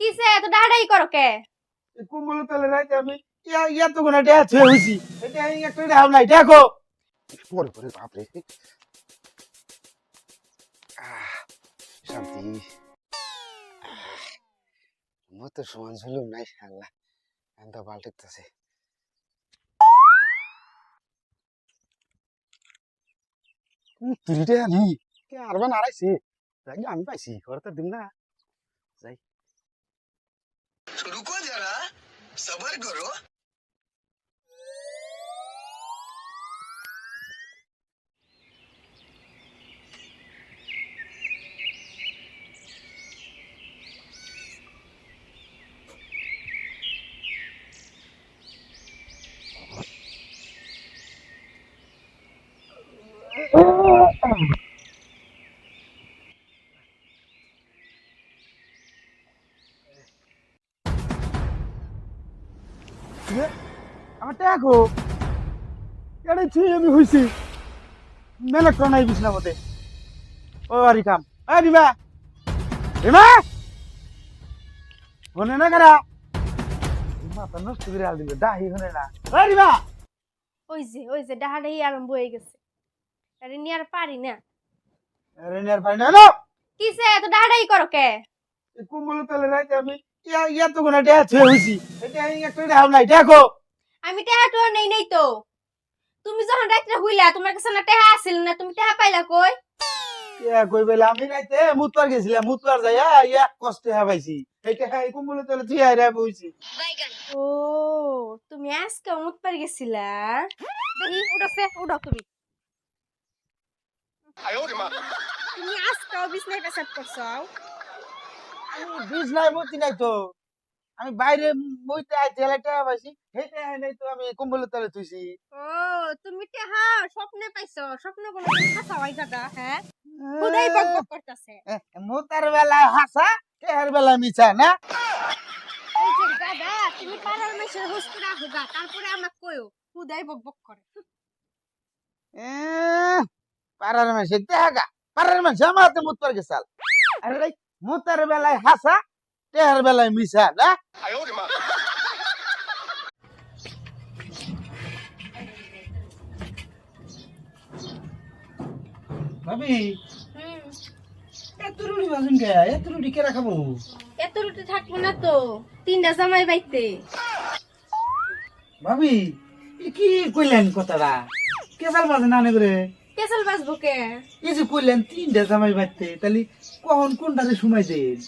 কিসে? এত ডাড়াই করো কে? কুম্বল তলে রাইতে আমি। ইয়া ইয়া তো কোনা ডেয়া ছুঁয়ে হইছি। এটা আমি একটা দেখাম নাই দেখো। পরে পরে বাপরে। আহ, শান্তি। মতো সমান ঝুলুম নাই আল্লাহ। এখন তো পাল্টেতেছে। তিরিটে আনি। কে আরবান আড়াইছি আমি পাইছি ঘরে তো দিম না। যাই। रुको जरा सबर करो আমার দেখো এটা ছুঁয়ে আমি হইছি। মেলে টনাই বিছনা মতে ও আরি কাম আ রিমা। রিমা! হনে না কারা। তো নষ্ট করে আল দিবে। দাহি হনে না। আ রিমা! ওই যে ওই যে ডাড়াই আরম্ভ হয়ে গেছে। আরে নিয়ে আর পারি না। আরে নিয়ার পাই না কিসে? এত ডাড়াই করো কে? কুম্বল তলে রাইতে আমি ইয়া ইয়া তো কোনা ডেয়া ছুঁয়ে হইছি। এটা আমি একটা দেখাম নাই। দেখো। আমি টেহা টোয়া নেই নেই তো। তুমি যখন রাত্রে হইলা তোমার কাছে না টেহা আসিল না তুমি টেহা পাইলা কই? ইয়া কই বেলা আমি রাইতে মুতবার গেছিলাম মুতবার যাই ইয়া কষ্টে হাবাইছি এটা এই কুম্বল তলে তুই আইরা বইছি। ও তুমি আজকে মুত পারি গেছিলা? দেখি উঠাছে উঠাও তুমি। তুমি আজকেও বিছনায় পেশাব করছ? বিষ নাই মতি নাই তো। আমি বাইরে বইতে আইতে এলাটা পাইছি হেইতে আই নাই তো আমি কম্বলের তলে তুইছি ও তুমি স্বপ্নে পাইছো স্বপ্ন হয় দাদা হ্যাঁ? খুদাই করতেছে। মোতার বেলায় হাসা তেহার বেলায় মিছা না? দাদা তুমি পাড়ার মেসের হুস্কুরা হোগা তারপরে আমাকে কইও খুদাই বক বক করে। এ, পাড়ার মাসে দেহাগা পাড়ার মাসে আমার হাতে মুতবার গেছাল। আরে মোতার বেলায় হাসা তেহার বেলায় মিছা না? ভাবি এত রুটি বাজুন কে? এত রুটি কে রাখাবো এত রুটি থাকব না তো তিনটা জামাই বাইতে। ভাবি কি কইলেন কথাটা? কেসাল বাজে না নেবরে পেছাল বাজবো কে? কইলেন তিনটা জামাই বাড়তে তাহলে কখন কোনটাতে সময় দেন?